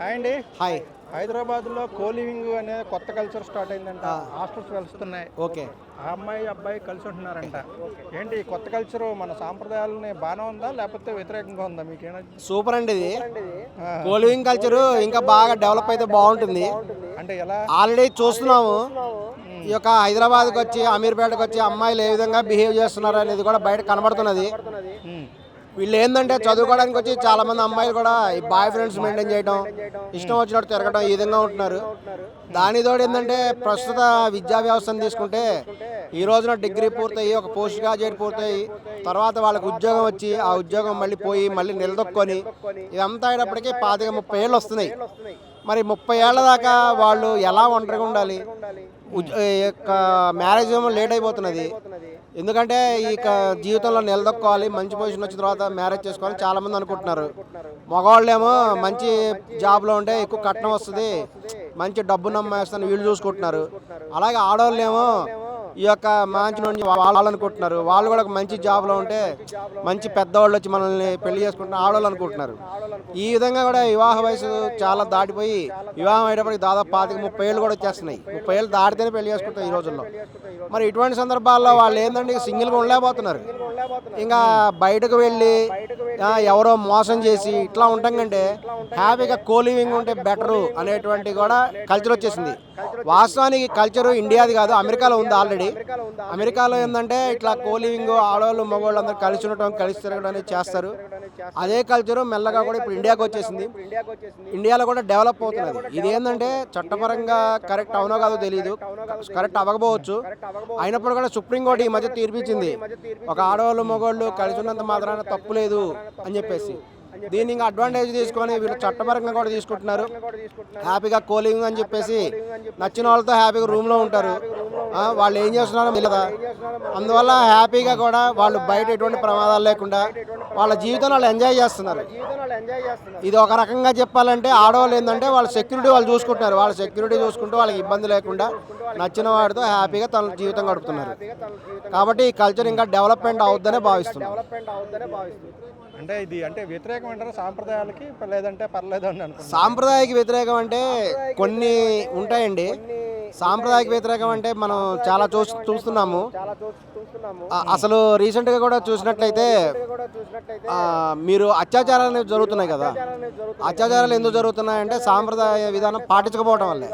Hi అండి. Hi. హైదరాబాద్లో coliving అనే కొత్త కల్చర్ స్టార్ట్ అయిందంట. హాస్టల్స్ వెలుస్తున్నాయి. ఓకే. ఆ అమ్మాయి అబ్బాయి కలిసి ఉంటున్నారంట. ఏంటి ఈ కొత్త కల్చర్ మన సాంప్రదాయాలని బాగానే ఉందా? లేకపోతే వ్యతిరేకంగా ఉందా? మీకేనా సూపర్ అండి ఇది. కోలివింగ్ కల్చర్ ఇంకా బాగా డెవలప్ అయితే బాగుంటుంది. అంటే ఎలా? ఆల్రెడీ చూస్తున్నాము. ఈ యొక్క హైదరాబాద్కి వచ్చి అమీర్పేటకు వచ్చి అమ్మాయిలు ఏ విధంగా బిహేవ్ చేస్తున్నారు అనేది కూడా బయట కనబడుతున్నది. వీళ్ళు ఏంటంటే చదువుకోవడానికి వచ్చి చాలా మంది అమ్మాయిలు కూడా ఈ బాయ్ ఫ్రెండ్స్ మెయింటైన్ చేయడం ఇష్టం వచ్చినట్టు తిరగడం ఈ విధంగా ఉంటున్నారు. దానితోడు ఏంటంటే ప్రస్తుత విద్యా వ్యవస్థను తీసుకుంటే ఈ రోజున డిగ్రీ పూర్తయి ఒక పోస్ట్ గ్రాడ్యుయేట్ పూర్తయి తర్వాత వాళ్ళకి ఉద్యోగం వచ్చి ఆ ఉద్యోగం మళ్ళీ పోయి మళ్ళీ నిలదొక్కొని ఇదంతా అయినప్పటికీ పాతిక ముప్పై ఏళ్ళు వస్తున్నాయి. మరి ముప్పై ఏళ్ళ దాకా వాళ్ళు ఎలా ఒంటరిగా ఉండాలి? యొక్క మ్యారేజ్ ఏమో లేట్ అయిపోతున్నది. ఎందుకంటే ఈ జీవితంలో నిలదొక్కోవాలి మంచి పొజిషన్ వచ్చిన తర్వాత మ్యారేజ్ చేసుకోవాలి చాలామంది అనుకుంటున్నారు. మగవాళ్ళేమో మంచి జాబ్లో ఉంటే ఎక్కువ కట్నం వస్తుంది మంచి డబ్బు నమ్మేస్తాను వీళ్ళు చూసుకుంటున్నారు. అలాగే ఆడవాళ్ళేమో ఈ యొక్క మంచి నుండి వాళ్ళు అనుకుంటున్నారు. వాళ్ళు కూడా ఒక మంచి జాబ్లో ఉంటే మంచి పెద్దవాళ్ళు వచ్చి మనల్ని పెళ్ళి చేసుకుంటున్నారు ఆడవాళ్ళు అనుకుంటున్నారు. ఈ విధంగా కూడా వివాహ వయసు చాలా దాటిపోయి వివాహం అయ్యేటప్పటికి దాదాపు పాతిక ముప్పై ఏళ్ళు కూడా వచ్చేస్తున్నాయి. ముప్పై ఏళ్ళు దాటితేనే పెళ్ళి చేసుకుంటారు ఈ రోజుల్లో. మరి ఇటువంటి సందర్భాల్లో వాళ్ళు ఏంటంటే సింగిల్గా ఉండలేకపోతున్నారు. ఇంకా బయటకు వెళ్ళి ఎవరో మోసం చేసి ఇట్లా ఉంటాం కంటే హ్యాపీగా కోలివింగ్ ఉంటే బెటరు అనేటువంటి కూడా కల్చర్ వచ్చేసింది. వాస్తవానికి కల్చర్ ఇండియాది కాదు అమెరికాలో ఉంది ఆల్రెడీ అమెరికాలో ఏంటంటే ఇట్లా కోలివింగ్ ఆడవాళ్ళు మగవాళ్ళు అందరూ కలిసి ఉండటం కలిసి తిరగడం అనేది చేస్తారు. అదే కల్చరు మెల్లగా కూడా ఇప్పుడు ఇండియాకి వచ్చేసింది. ఇండియాలో కూడా డెవలప్ అవుతున్నది. ఇది ఏంటంటే చట్టపరంగా కరెక్ట్ అవునో కాదో తెలియదు కరెక్ట్ అవ్వకపోవచ్చు. అయినప్పుడు కూడా సుప్రీంకోర్టు ఈ మధ్య తీర్పిచ్చింది. ఒక ఆడవాళ్ళు మగవాళ్ళు కలిసి ఉన్నంత మాత్రాన తప్పు లేదు అని చెప్పేసి. దీన్ని ఇంకా అడ్వాంటేజ్ తీసుకొని వీళ్ళు చట్టపరంగా కూడా తీసుకుంటున్నారు. హ్యాపీగా కోలింగ్ అని చెప్పేసి నచ్చిన వాళ్ళతో హ్యాపీగా రూమ్లో ఉంటారు. వాళ్ళు ఏం చేస్తున్నారో తెలియదా అందువల్ల హ్యాపీగా కూడా వాళ్ళు బయట ఎటువంటి ప్రమాదాలు లేకుండా వాళ్ళ జీవితం వాళ్ళు ఎంజాయ్ చేస్తున్నారు. ఇది ఒక రకంగా చెప్పాలంటే ఆడవాళ్ళు ఏంటంటే వాళ్ళ సెక్యూరిటీ వాళ్ళు చూసుకుంటున్నారు. వాళ్ళ సెక్యూరిటీ చూసుకుంటూ వాళ్ళకి ఇబ్బంది లేకుండా నచ్చిన వాడితో హ్యాపీగా తన జీవితం గడుపుతున్నారు. కాబట్టి ఈ కల్చర్ ఇంకా డెవలప్మెంట్ అవుద్దనే భావిస్తున్నాం. అంటే ఇది అంటే వ్యతిరేకం అంటారా సాంప్రదాయాలకి? లేదంటే పర్లేదు అని సాంప్రదాయక వ్యతిరేకం అంటే కొన్ని ఉంటాయండి. సాంప్రదాయక వ్యతిరేకం అంటే మనం చాలా చూ చూస్తున్నాము. అసలు రీసెంట్గా కూడా చూసినట్లయితే మీరు అత్యాచారాలు అనేవి జరుగుతున్నాయి కదా. అత్యాచారాలు ఎందుకు జరుగుతున్నాయంటే సాంప్రదాయ విధానం పాటించకపోవడం వల్లే.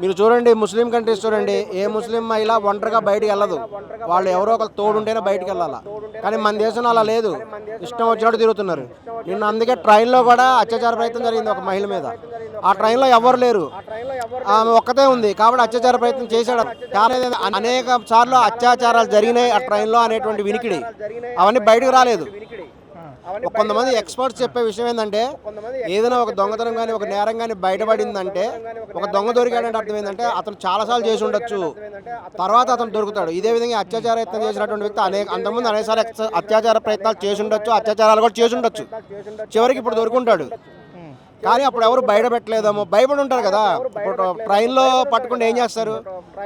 మీరు చూడండి ముస్లిం కంట్రీస్ చూడండి ఏ ముస్లిం మహిళ ఒంటరిగా బయటికి వెళ్ళదు. వాళ్ళు ఎవరో ఒకరు తోడుంటేనే బయటికి వెళ్ళాలా. కానీ మన దేశంలో అలా లేదు. ఇష్టం వచ్చినట్టు తిరుగుతున్నారు. నిన్న అందుకే ట్రైన్లో కూడా అత్యాచార ప్రయత్నం జరిగింది ఒక మహిళ మీద. ఆ ట్రైన్లో ఎవరు లేరు. ఆమె ఒక్కతే ఉంది. కాబట్టి అత్యాచార ప్రయత్నం చేశాడు. అనేక సార్లు అత్యాచారాలు జరిగినాయి ఆ ట్రైన్లో అనేటువంటి వినికిడి. అవన్నీ బయటకు రాలేదు. కొంతమంది ఎక్స్పర్ట్స్ చెప్పే విషయం ఏంటంటే ఏదైనా ఒక దొంగతనం కానీ ఒక నేరం కానీ బయటపడిందంటే ఒక దొంగ దొరికాడంటే అర్థం ఏంటంటే అతను చాలాసార్లు చేసి ఉండొచ్చు. తర్వాత అతను దొరుకుతాడు. ఇదే విధంగా అత్యాచార యత్నం చేసినటువంటి వ్యక్తి అనేక అంతకుముందు అనేకసార్లు అత్యాచార ప్రయత్నాలు చేసి ఉండొచ్చు. అత్యాచారాలు కూడా చేసి ఉండొచ్చు. చివరికి ఇప్పుడు దొరుకుంటాడు. కానీ అప్పుడు ఎవరు బయట పెట్టలేదేమో. భయపడి ఉంటారు కదా. ఇప్పుడు ట్రైన్లో పట్టుకుంటే ఏం చేస్తారు?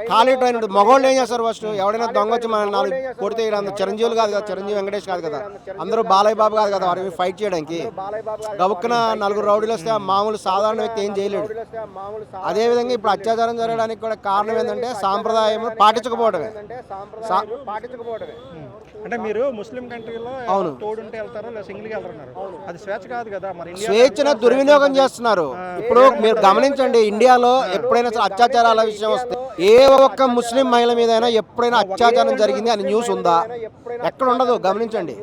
ఖాళీ ట్రైన్ ఉంటుంది. మగవాళ్ళు ఏం చేస్తారు ఫస్ట్ ఎవడైనా దొంగ వచ్చి మన నాలుగు కొడితే చిరంజీవులు కాదు కదా. చిరంజీవి వెంకటేష్ కాదు కదా. అందరూ బాలయ్య బాబు కాదు కదా. వారిని ఫైట్ చేయడానికి. గబుక్కున నలుగురు రౌడీలు వస్తే మామూలు సాధారణ వ్యక్తి ఏం చేయలేడు. అదే విధంగా ఇప్పుడు అత్యాచారం జరగడానికి కూడా కారణం ఏంటంటే సాంప్రదాయం పాటించకపోవడమే. సా- అంటే మీరు ముస్లిం కంట్రీలో అవును. తోడుంటే వెళ్తారా లేదా సింగిల్గా వెళ్తున్నారు అది స్వేచ్ఛ కాదు కదా మరి స్వేచ్ఛను దుర్వినియోగం చేస్తున్నారు. ఇప్పుడు మీరు గమనించండి ఇండియాలో ఎప్పుడైనా అత్యాచారాల విషయం వస్తే ఏ ఒక్క ముస్లిం మహిళ మీదైనా ఎప్పుడైనా అత్యాచారం జరిగింది అని న్యూస్ ఉందా? ఎక్కడ ఉండదు గమనించండి.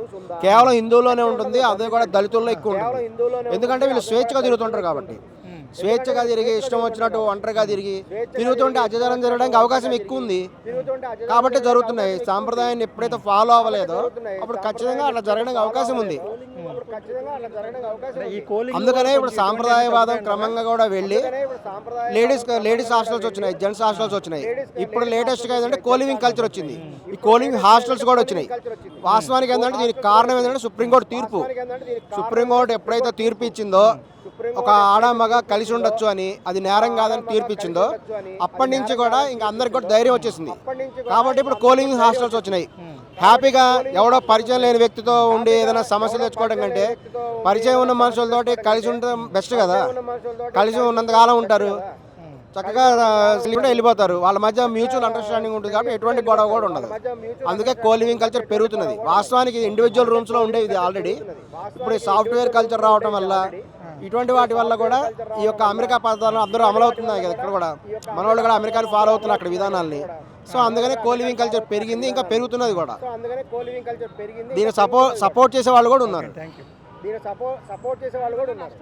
కేవలం హిందువులోనే ఉంటుంది అదే కూడా దళితుల్లో ఎక్కువ ఉంటుంది. ఎందుకంటే వీళ్ళు స్వేచ్ఛగా తిరుగుతుంటారు కాబట్టి. స్వేచ్ఛగా తిరిగి ఇష్టం వచ్చినట్టు ఒంటరిగా తిరిగి తిరుగుతుంటే అత్యాచారం జరగడానికి అవకాశం ఎక్కువ ఉంది. కాబట్టి జరుగుతున్నాయి. సాంప్రదాయాన్ని ఎప్పుడైతే ఫాలో అవ్వలేదో అప్పుడు ఖచ్చితంగా అట్లా జరగడానికి అవకాశం ఉంది. అందుకనే ఇప్పుడు సాంప్రదాయవాదం క్రమంగా కూడా వెళ్ళి లేడీస్ లేడీస్ హాస్టల్స్ వచ్చినాయి జెంట్స్ హాస్టల్స్ వచ్చినాయి. ఇప్పుడు లేటెస్ట్గా ఏంటంటే కోలివింగ్ కల్చర్ వచ్చింది. ఈ కోలివింగ్ హాస్టల్స్ కూడా వచ్చినాయి. వాస్తవానికి ఏంటంటే దీనికి కారణం ఏంటంటే సుప్రీంకోర్టు తీర్పు. సుప్రీంకోర్టు ఎప్పుడైతే తీర్పు ఇచ్చిందో ఒక ఆడ మగ కలిసి ఉండొచ్చు అని అది నేరం కాదని తీర్పు ఇచ్చిందో అప్పటి నుంచి కూడా ఇంకా అందరికి కూడా ధైర్యం వచ్చేసింది. కాబట్టి ఇప్పుడు కోలింగ్ హాస్టల్స్ వచ్చినాయి. హ్యాపీగా ఎవడో పరిచయం లేని వ్యక్తితో ఉండి ఏదైనా సమస్యలు తెచ్చుకోవడం కంటే పరిచయం ఉన్న మనుషులతోటి కలిసి ఉండడం బెస్ట్ కదా. కలిసి ఉన్నంతకాలం ఉంటారు. చక్కగా కూడా వెళ్ళిపోతారు. వాళ్ళ మధ్య మ్యూచువల్ అండర్స్టాండింగ్ ఉంటుంది కాబట్టి ఎటువంటి గొడవ కూడా ఉండదు. అందుకే కో లివింగ్ కల్చర్ పెరుగుతున్నది. వాస్తవానికి ఇండివిజువల్ రూమ్స్లో ఉండేది ఇది ఆల్రెడీ ఇప్పుడు ఈ సాఫ్ట్వేర్ కల్చర్ రావటం వల్ల ఇటువంటి వాటి వల్ల కూడా ఈ యొక్క అమెరికా పద్ధతులు అందరూ అమలవుతున్నాయి కదా ఇక్కడ కూడా. మన వాళ్ళు కూడా అమెరికాని ఫాలో అవుతున్నారు అక్కడ విధానాల్ని. సో అందుకనే కో లివింగ్ కల్చర్ పెరిగింది ఇంకా పెరుగుతున్నది కూడా. అందుకనే కో లివింగ్ కల్చర్ పెరిగింది. దీన్ని సపో సపోర్ట్ చేసే వాళ్ళు కూడా ఉన్నారు. థ్యాంక్ యూ దీని సపోర్ట్ సపోర్ట్ చేసే వాళ్ళు కూడా ఉన్నారు.